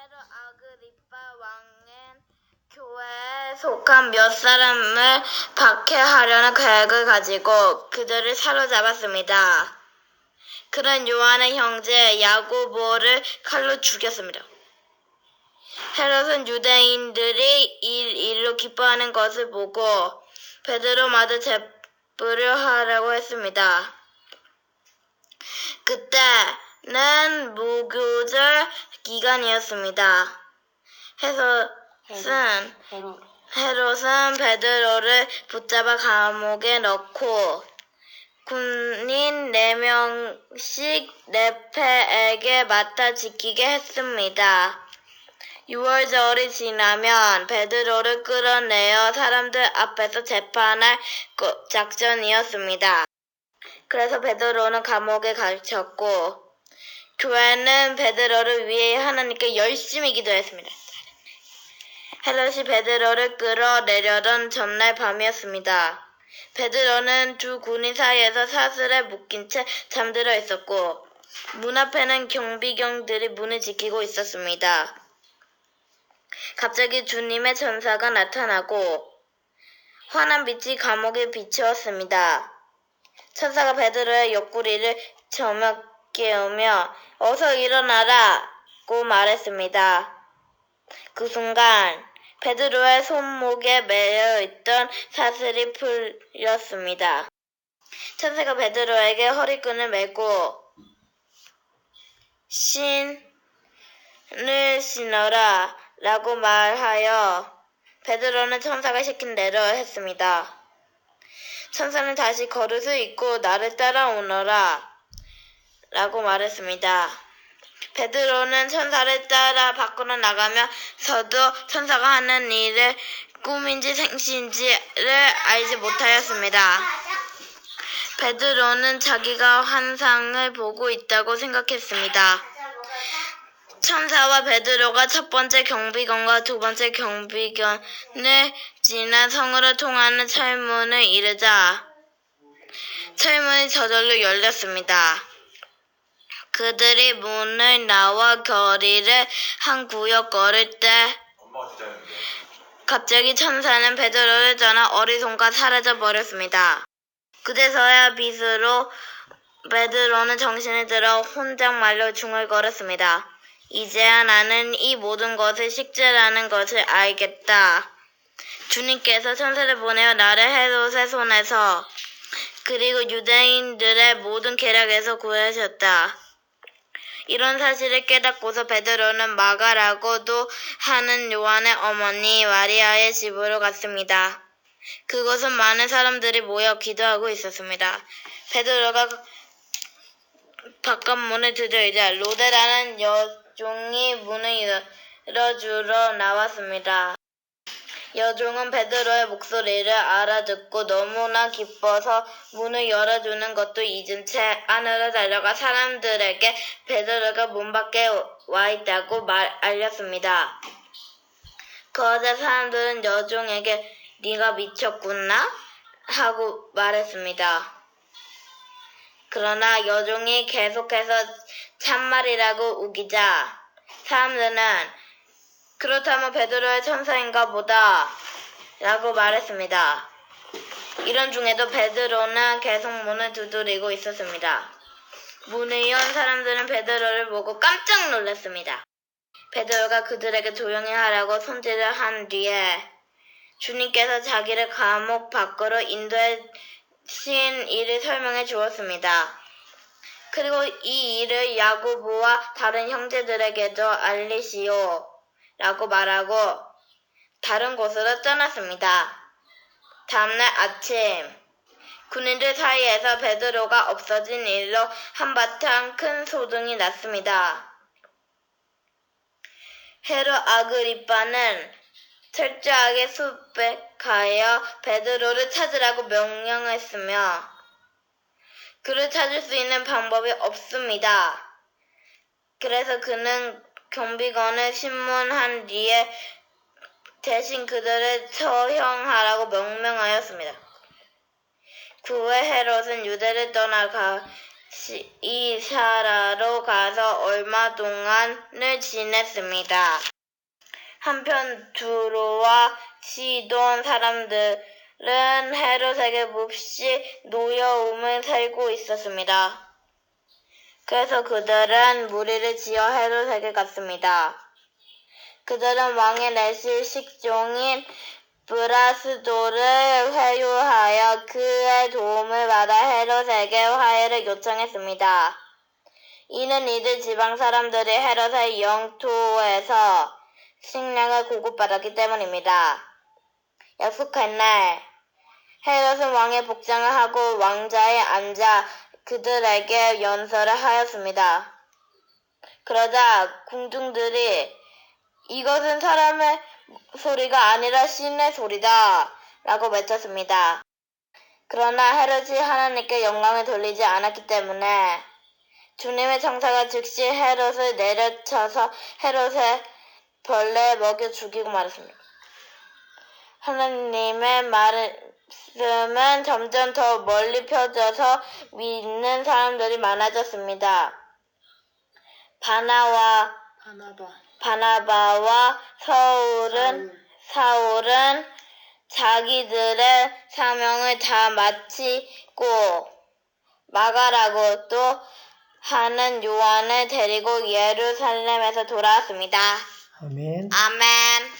헤롯 아그리파 왕은 교회에 속한 몇 사람을 박해하려는 계획을 가지고 그들을 사로잡았습니다. 그런 요한의 형제 야고보를 칼로 죽였습니다. 헤롯은 유대인들이 이 일로 기뻐하는 것을 보고 베드로마저 제불을 하라고 했습니다. 그때 는 무교절 기간이었습니다. 헤롯은 헤롯. 헤롯은 베드로를 붙잡아 감옥에 넣고 군인 4명씩 레페에게 맡아 지키게 했습니다. 6월절이 지나면 베드로를 끌어내어 사람들 앞에서 재판할 거- 작전이었습니다. 그래서 베드로는 감옥에 갇혔고 교회는 베드로를 위해 하나님께 열심히 기도했습니다. 헤롯이 베드로를 끌어내려던 전날 밤이었습니다. 베드로는 두 군인 사이에서 사슬에 묶인 채 잠들어 있었고 문 앞에는 경비경들이 문을 지키고 있었습니다. 갑자기 주님의 전사가 나타나고 환한 빛이 감옥에 비추었습니다. 천사가 베드로의 옆구리를 저며 깨우며 어서 일어나라고 말했습니다. 그 순간 베드로의 손목에 매여 있던 사슬이 풀렸습니다. 천사가 베드로에게 허리끈을 매고 신을 신어라 라고 말하여 베드로는 천사가 시킨 대로 했습니다. 천사는 다시 걸을 입고 나를 따라오너라 라고 말했습니다. 베드로는 천사를 따라 밖으로 나가면서도 천사가 하는 일을 꿈인지 생시인지를 알지 못하였습니다. 베드로는 자기가 환상을 보고 있다고 생각했습니다. 천사와 베드로가 첫 번째 경비견과 두 번째 경비견을 지나 성으로 통하는 철문을 이르자 철문이 저절로 열렸습니다. 그들이 문을 나와 거리를 한 구역 걸을 때. 갑자기 천사는 베드로를 전하 어리송가 사라져 버렸습니다. 그제서야 빛으로 베드로는 정신을 들어 혼잣말로 중얼거렸습니다. 이제야 나는 이 모든 것을 식죄라는 것을 알겠다. 주님께서 천사를 보내어 나를 헤롯의 손에서 그리고 유대인들의 모든 계략에서 구하셨다. 이런 사실을 깨닫고서 베드로는 마가라고도 하는 요한의 어머니 마리아의 집으로 갔습니다. 그곳은 많은 사람들이 모여 기도하고 있었습니다. 베드로가 바깥 문을 두드리자 로데라는 여종이 문을 열어주러 나왔습니다. 여종은 베드로의 목소리를 알아듣고 너무나 기뻐서 문을 열어주는 것도 잊은 채 안으로 달려가 사람들에게 베드로가 문 밖에 와 있다고 말, 알렸습니다. 거자 사람들은 여종에게 네가 미쳤구나 하고 말했습니다. 그러나 여종이 계속해서 참말이라고 우기자 사람들은 그렇다면 베드로의 천사인가 보다 라고 말했습니다. 이런 중에도 베드로는 계속 문을 두드리고 있었습니다. 연 사람들은 베드로를 보고 깜짝 놀랐습니다. 베드로가 그들에게 조용히 하라고 손질을 한 뒤에 주님께서 자기를 감옥 밖으로 인도하신 일을 설명해 주었습니다. 그리고 이 일을 야고보와 다른 형제들에게도 알리시오. 라고 말하고 다른 곳으로 떠났습니다. 다음날 아침 군인들 사이에서 베드로가 없어진 일로 한바탕 큰 소동이 났습니다. 헤롯 아그리빠는 철저하게 수백하여 베드로를 찾으라고 명령했으며 그를 찾을 수 있는 방법이 없습니다. 그래서 그는 경비관을 신문한 뒤에 대신 그들을 처형하라고 명명하였습니다. 그 후에 헤롯은 유대를 떠나가 이사라로 가서 얼마 동안을 지냈습니다. 한편 두로와 시돈 사람들은 헤롯에게 몹시 노여움을 살고 있었습니다. 그래서 그들은 무리를 지어 헤롯에게 갔습니다. 그들은 왕의 내실 식종인 브라스도를 회유하여 그의 도움을 받아 헤롯에게 화해를 요청했습니다. 이는 이들 지방 사람들이 헤롯의 영토에서 식량을 공급받았기 때문입니다. 약속한 날, 헤롯은 왕의 복장을 하고 왕자에 앉아 그들에게 연설을 하였습니다. 그러자 궁중들이 이것은 사람의 소리가 아니라 신의 소리다 라고 외쳤습니다. 그러나 헤롯이 하나님께 영광을 돌리지 않았기 때문에 주님의 천사가 즉시 헤롯을 내려쳐서 헤롯의 벌레에 먹여 죽이고 말았습니다. 하나님의 말 씀은 점점 더 멀리 펴져서 믿는 사람들이 많아졌습니다. 바나와 바나바 바나바와 서울은 사울은 자기들의 사명을 다 마치고 마가라고 또 하는 요한을 데리고 예루살렘에서 돌아왔습니다. 아멘. 아멘.